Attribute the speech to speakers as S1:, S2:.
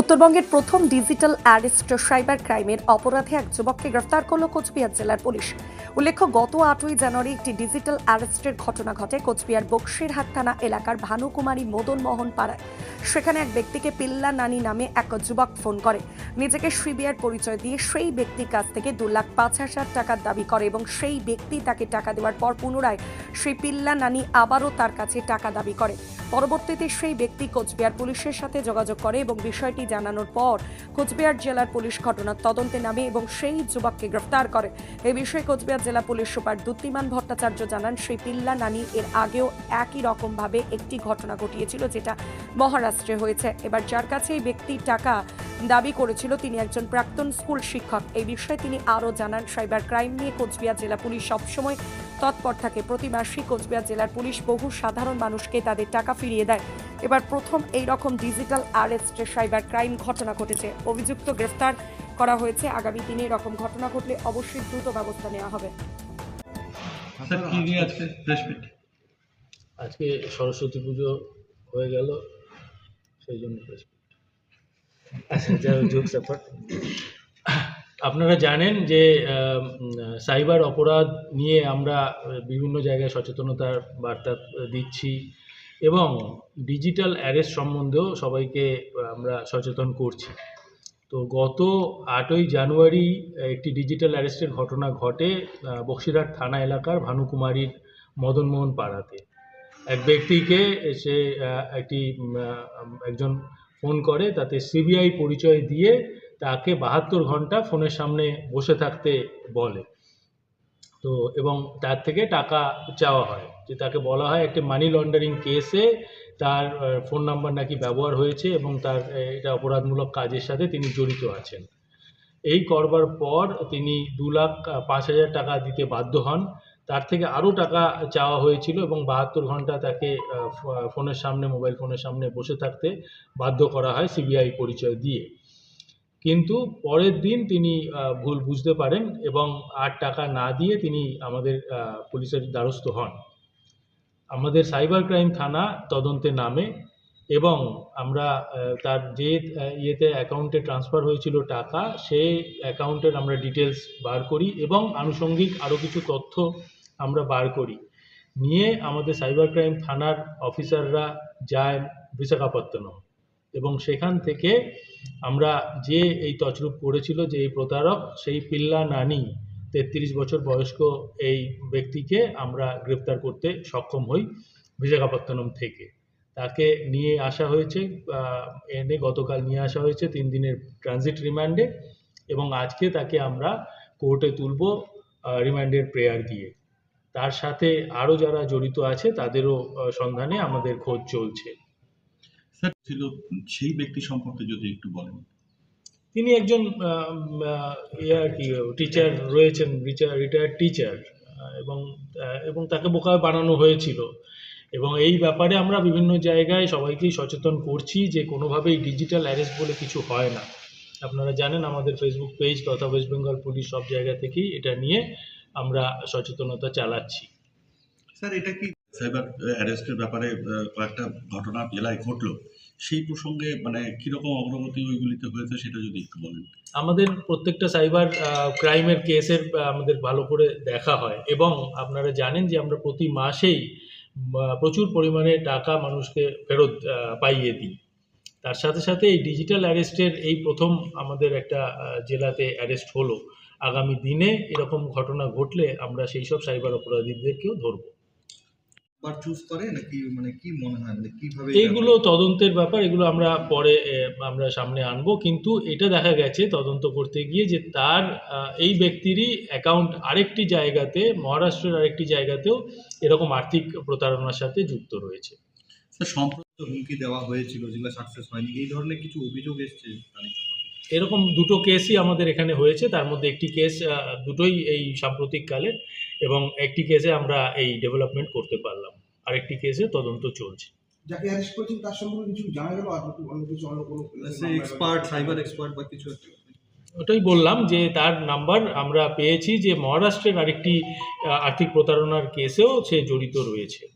S1: উত্তরবঙ্গের প্রথম digital arrest cyber ক্রাইমের অপরাধে এক যুবককে গ্রেফতার করল কোচবিহার জেলার পুলিশ। উল্লেখ্য, গত আটই জানুয়ারি একটি ডিজিটাল অ্যারেস্টের ঘটনা ঘটে কোচবিহার বক্সিরহাট থানা এলাকার ভানুকুমারী মদন মোহন পাড়ায়। সেখানে এক ব্যক্তিকে পিল্লা নানি নামে এক যুবক ফোন করে। নিজেকে সিবিআর পরিচয় দিয়ে সেই ব্যক্তির কাছ থেকে দু লাখ পাঁচ হাজার টাকার দাবি করে এবং সেই ব্যক্তি তাকে টাকা দেওয়ার পর পুনরায় সেই পিল্লা নানি আবারও তার কাছে টাকা দাবি করে। পরবর্তীতে সেই ব্যক্তি কোচবিহার পুলিশের সাথে যোগাযোগ করে এবং বিষয়টি জানানোর পর কোচবিহার জেলার পুলিশ ঘটনার তদন্তে নামে এবং সেই যুবককে গ্রেফতার করে। এ বিষয়ে কোচবিহার জেলা পুলিশ সুপার দ্যুতিমান ভট্টাচার্য জানান, সেই পিল্লা নানি এর আগেও একই রকমভাবে একটি ঘটনা ঘটিয়েছিল যেটা মহারাষ্ট্রে হয়েছে। এবার যার কাছে এই ব্যক্তি টাকা দাবি করেছিল, তিনি একজন প্রাক্তন স্কুল শিক্ষক। এই বিষয়ে তিনি আরও জানান, সাইবার ক্রাইম নিয়ে কোচবিহার জেলা পুলিশ সবসময় তৎপর থাকে। প্রতি মাসেই কোচবিহার জেলার পুলিশ বহু সাধারণ মানুষকে তাদের টাকা ফিরিয়ে দেয়। এবার প্রথম এই রকম ডিজিটাল আরেস্টে সাইবার ক্রাইম ঘটনা ঘটেছে। অভিযুক্ত গ্রেফতার করা হয়েছে। আগামী দিনে এরকম ঘটনা ঘটলে অবশ্যই দ্রুত ব্যবস্থা নেওয়া হবে।
S2: আজকে প্রেস মিট
S3: আজকে সরস্বতী পুজো হয়ে গেল সেই জন্য আচ্ছা আপনারা জানেন যে সাইবার অপরাধ নিয়ে আমরা বিভিন্ন জায়গায় সচেতনতার বার্তা দিচ্ছি এবং ডিজিটাল অ্যারেস্ট সম্বন্ধেও সবাইকে আমরা সচেতন করছি। তো গত আটই জানুয়ারি একটি ডিজিটাল অ্যারেস্টের ঘটনা ঘটে বক্সিরহাট থানা এলাকার ভানুকুমারীর মদনমোহন পাড়াতে। এক ব্যক্তিকে সে একটি একজন ফোন করে, তাতে সিবিআই পরিচয় দিয়ে তাকে বাহাত্তর ঘণ্টা ফোনের সামনে বসে থাকতে বলে। তো এবং তার থেকে টাকা চাওয়া হয়। যে তাকে বলা হয় একটি মানি লন্ডারিং কেসে তার ফোন নাম্বার নাকি ব্যবহার হয়েছে এবং তার এটা অপরাধমূলক কাজের সাথে তিনি জড়িত আছেন। এই করবার পর তিনি দু লাখ পাঁচ হাজার টাকা দিতে বাধ্য হন। তার থেকে আরও টাকা চাওয়া হয়েছিল এবং বাহাত্তর ঘণ্টা তাকে ফোনের সামনে মোবাইল ফোনের সামনে বসে থাকতে বাধ্য করা হয় সিবিআই পরিচয় দিয়ে। কিন্তু পরের দিন তিনি ভুল বুঝতে পারেন এবং আর টাকা না দিয়ে তিনি আমাদের পুলিশের দ্বারস্থ হন। আমাদের সাইবার ক্রাইম থানা তদন্তে নামে এবং আমরা তার যে ইয়েতে অ্যাকাউন্টে ট্রান্সফার হয়েছিল টাকা সেই অ্যাকাউন্টের আমরা ডিটেলস বার করি এবং আনুষঙ্গিক আরও কিছু তথ্য আমরা বার করি। নিয়ে আমাদের সাইবার ক্রাইম থানার অফিসাররা যায় বিশাখাপত্তনম। এবং সেখান থেকে আমরা যে এই তছরূপ করেছিল যে এই প্রতারক, সেই পিল্লা নানি, তেত্রিশ বছর বয়স্ক এই ব্যক্তিকে আমরা গ্রেপ্তার করতে সক্ষম হই বিশাখাপত্তনম থেকে। তাকে নিয়ে আসা হয়েছে এনে গতকাল নিয়ে আসা হয়েছে তিন দিনের ট্রানজিট রিমান্ডে এবং আজকে তাকে আমরা কোর্টে তুলব রিমান্ডের প্রেয়ার দিয়ে। তার সাথে আরও যারা জড়িত আছে তাদেরও সন্ধানে আমাদের খোঁজ চলছে।
S2: স্যার ছিল সেই ব্যক্তি সম্পর্কে যদি একটু বলেন।
S3: তিনি একজন ইয়ে আর কি টিচার রয়েছেন রিটায়ার্ড টিচার এবং এবং তাকে বোকা বানানো হয়েছিল। এবং এই ব্যাপারে আমরা বিভিন্ন জায়গায় সবাইকেই সচেতন করছি যে কোনোভাবেই ডিজিটাল অ্যারেস্ট বলে কিছু হয় না। আপনারা জানেন আমাদের ফেসবুক পেজ তথা ওয়েস্ট বেঙ্গল পুলিশ সব জায়গা থেকেই এটা নিয়ে আমরা সচেতনতা চালাচ্ছি।
S2: স্যার এটা কি সাইবার অ্যারেস্টের ব্যাপারে কয়েকটা ঘটনা জেলায় ঘটলো, সেই প্রসঙ্গে মানে কীরকম অগ্রগতি ওইগুলিতে হয়েছে সেটা যদি একটু বলেন।
S3: আমাদের প্রত্যেকটা সাইবার ক্রাইমের কেসের আমাদের ভালো করে দেখা হয় এবং আপনারা জানেন যে আমরা প্রতি মাসেই প্রচুর পরিমাণে টাকা মানুষকে ফেরত পাইয়ে দিই। তার সাথে সাথে এই ডিজিটাল অ্যারেস্টের এই প্রথম আমাদের একটা জেলাতে অ্যারেস্ট হলো। আগামী দিনে এরকম ঘটনা ঘটলে আমরা সেই সব সাইবার অপরাধীদেরকেও ধরবো।
S4: বার চুজ করে? নাকি মানে কি মনে হয়? মানে কীভাবে
S3: এইগুলো তদন্তের ব্যাপার এগুলো আমরা পরে আমরা সামনে আনব। কিন্তু এটা দেখা গেছে তদন্ত করতে গিয়ে যে তার এই ব্যক্তিরই অ্যাকাউন্ট আরেকটি জায়গাতে মহারাষ্ট্রের আরেকটি জায়গাতেও এরকম আর্থিক প্রতারণার সাথে যুক্ত রয়েছে।
S2: সম্প্রতি
S4: হুমকি দেওয়া হয়েছিল যেগুলো সাকসেস হয়নি। এই ধরনের কিছু অভিযোগ এসছে
S3: এরকম দুটো কেসই আমাদের এখানে হয়েছে। তার মধ্যে একটি কেস দুটোই এই সাম্প্রতিককালের এবং একটি কেসে আমরা এই ডেভেলপমেন্ট করতে পারলাম। আরেকটি কেসে তদন্ত চলছে।
S5: যাকে অ্যারেস্ট করেছেন তার সম্পর্কে কিছু জানা গেল? আর অন্য কিছু অন্য কোনো
S4: এক্সপার্ট সাইবার এক্সপার্ট বা কিছু
S3: ওটাই বললাম যে তার নাম্বার আমরা পেয়েছি যে মহারাষ্ট্রের আরেকটি আর্থিক প্রতারণার কেসেও সে জড়িত রয়েছে।